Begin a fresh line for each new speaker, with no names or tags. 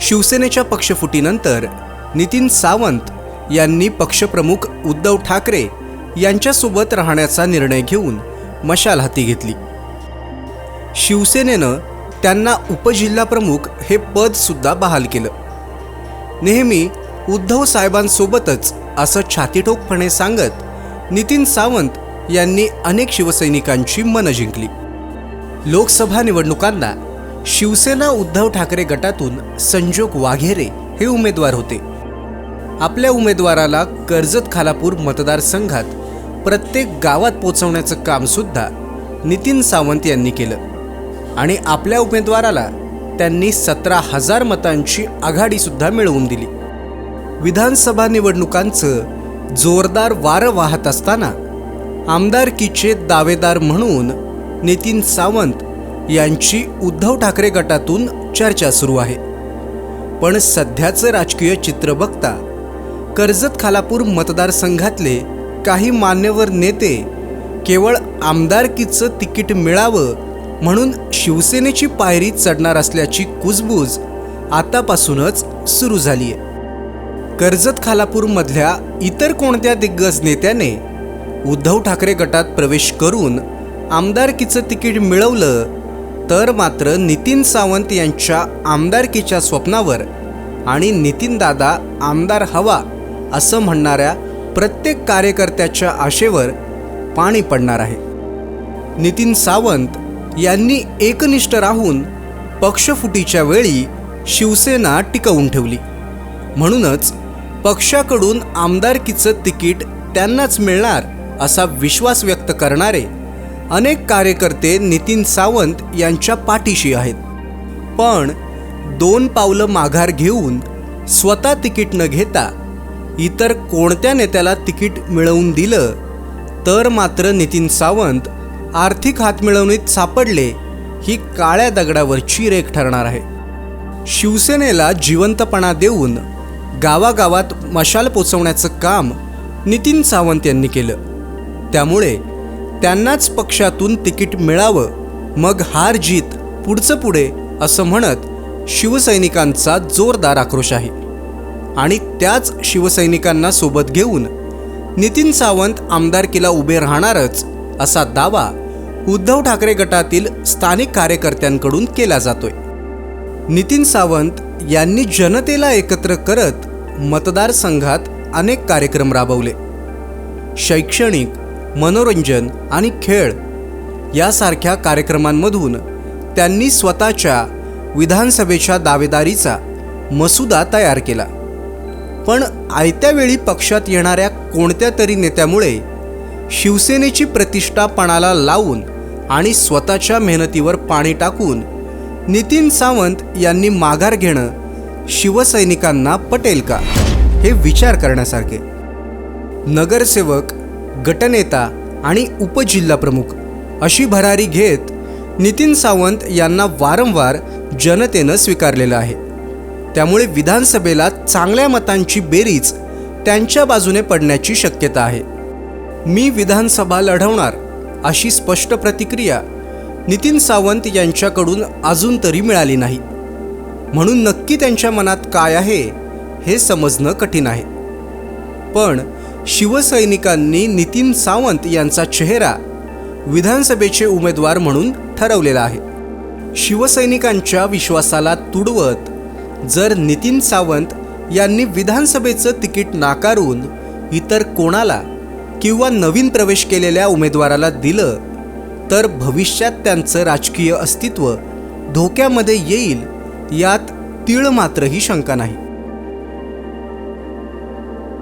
शिवसेनेच्या पक्षफुटीनंतर नितीन सावंत यांनी पक्षप्रमुख उद्धव ठाकरे यांच्यासोबत राहण्याचा निर्णय घेऊन मशाल हाती घेतली. शिवसेनेनं त्यांना उपजिल्हाप्रमुख हे पदसुद्धा बहाल केलं. नेहमी उद्धव साहेबांसोबतच असं छातीठोकपणे सांगत नितीन सावंत यांनी अनेक शिवसैनिकांची मनं जिंकली. लोकसभा निवडणुकांना शिवसेना उद्धव ठाकरे गटातून संजोग वाघेरे हे उमेदवार होते. आपल्या उमेदवाराला कर्जत खालापूर मतदारसंघात प्रत्येक गावात पोचवण्याचं कामसुद्धा नितीन सावंत यांनी केलं. आणि आपल्या उमेदवाराला त्यांनी सतरा हजार मतांची आघाडीसुद्धा मिळवून दिली. विधानसभा निवडणुकांचं जोरदार वारं वाहत असताना आमदारकीचे दावेदार म्हणून नितीन सावंत यांची उद्धव ठाकरे गटातून चर्चा सुरू आहे. पण सध्याचं राजकीय चित्र बघता कर्जत खालापूर मतदारसंघातले काही मान्यवर नेते केवळ आमदारकीचं तिकीट मिळावं म्हणून शिवसेनेची पायरी चढणार असल्याची कुजबूज आतापासूनच सुरू झाली आहे कर्जत खालापूरमधल्या इतर कोणत्या दिग्गज नेत्याने उद्धव ठाकरे गटात प्रवेश करून आमदारकीचं तिकीट मिळवलं तर मात्र नितीन सावंत यांच्या आमदारकीच्या स्वप्नावर आणि नितीनदादा आमदार हवा असं म्हणणाऱ्या प्रत्येक कार्यकर्त्याच्या आशेवर पाणी पडणार आहे. नितीन सावंत यांनी एकनिष्ठ राहून पक्षफुटीच्या वेळी शिवसेना टिकवून ठेवली. म्हणूनच पक्षाकडून आमदारकीचं तिकीट त्यांनाच मिळणार असा विश्वास व्यक्त करणारे अनेक कार्यकर्ते नितीन सावंत यांच्या पाठीशी आहेत. पण दोन पावलं माघार घेऊन स्वतः तिकीट न घेता इतर कोणत्या नेत्याला तिकीट मिळवून दिलं तर मात्र नितीन सावंत आर्थिक हातमिळवणीत सापडले ही काळ्या दगडावरची रेख ठरणार आहे. शिवसेनेला जिवंतपणा देऊन गावागावात मशाल पोचवण्याचं काम नितीन सावंत यांनी केलं. त्यामुळे त्यांनाच पक्षातून तिकीट मिळावं मग हार जीत पुढचं पुढे असं म्हणत शिवसैनिकांचा जोरदार आक्रोश आहे. आणि त्याच शिवसैनिकांना सोबत घेऊन नितीन सावंत आमदारकीला उभे राहणारच असा दावा उद्धव ठाकरे गटातील स्थानिक कार्यकर्त्यांकडून केला जातोय. नितीन सावंत यांनी जनतेला एकत्र करत मतदारसंघात अनेक कार्यक्रम राबवले. शैक्षणिक मनोरंजन आणि खेळ यासारख्या कार्यक्रमांमधून त्यांनी स्वतःच्या विधानसभेच्या दावेदारीचा मसुदा तयार केला. पण आयत्यावेळी पक्षात येणाऱ्या कोणत्या तरी नेत्यामुळे शिवसेनेची प्रतिष्ठा पणाला लावून आणि स्वतःच्या मेहनतीवर पाणी टाकून नितीन सावंत यांनी माघार घेणं शिवसैनिकांना पटेल का? हे विचार करण्यासारखे. नगरसेवक गटनेता आणि उपजिल्हाप्रमुख अशी भरारी घेत नितीन सावंत यांना वारंवार जनतेनं स्वीकारलेलं आहे. त्यामुळे विधानसभेला चांगल्या मतांची बेरीज त्यांच्या बाजूने पडण्याची शक्यता आहे. मी विधानसभा लढवणार अशी स्पष्ट प्रतिक्रिया नितीन सावंत यांच्याकडून अजून तरी मिळाली नाही. म्हणून नक्की त्यांच्या मनात काय आहे हे समजणं कठीण आहे. पण शिवसैनिकांनी नितीन सावंत यांचा चेहरा विधानसभेचे उमेदवार म्हणून ठरवलेला आहे. शिवसैनिकांच्या विश्वासाला तुडवत जर नितीन सावंत यांनी विधानसभेचं तिकीट नाकारून इतर कोणाला किंवा नवीन प्रवेश केलेल्या उमेदवाराला दिलं तर भविष्यात त्यांचं राजकीय अस्तित्व धोक्यामध्ये येईल यात तीळ मात्रही शंका नाही.